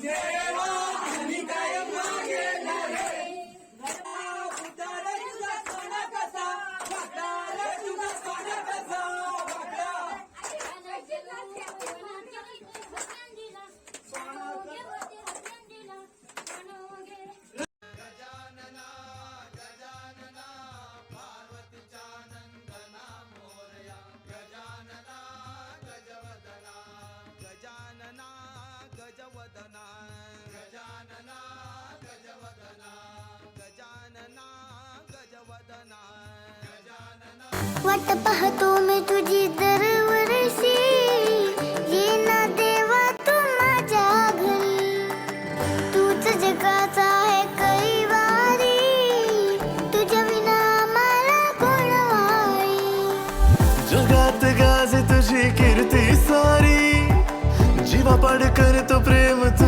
Yeah. वाट पाहतो मी तुझी दरवर्षी. ये ना देवा तू माझ्या घरी. तूच जगाचा आहे कैवारी. तुझ्या विना मला कोणवारी जगात गाज तुझी कीर्ती सारी. जीवा पाड करतो प्रेम तू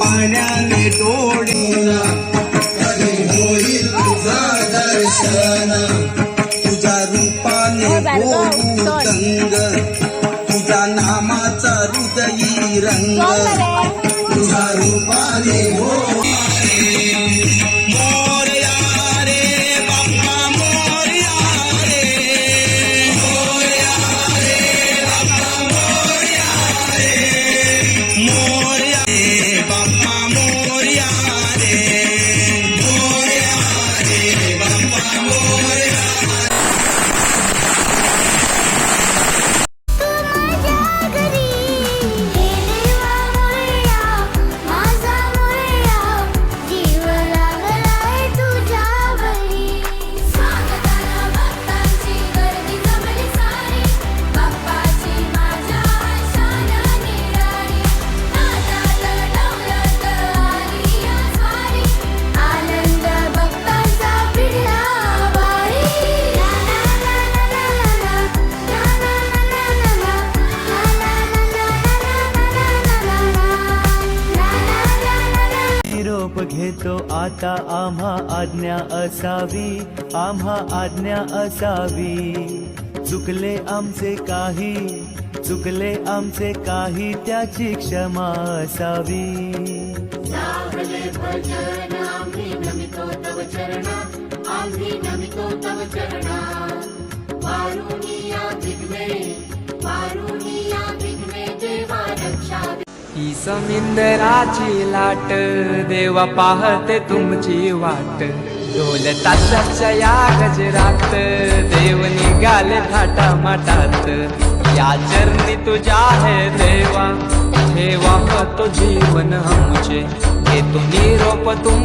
पाण्याने डोळीला तुझा दर्शन. तुझ्या रूपाने बोलू रंग. तुझ्या नामाचा हृदयी रंग. आता आम्हा आज्ञा असावी आम्हा आज्ञा असावी. चुकले आमचे काही चुकले आमचे काही त्याची क्षमा असावी. ही समिंदराची लाट देवा पाहते तुमची वाट. ढोल ताशाच्या या गजरात देव निघाले थाटा माटात या चरणी तुझ्या हे देवा ठेवा तो जीवन अंजे हे तुम्ही निरोप तुम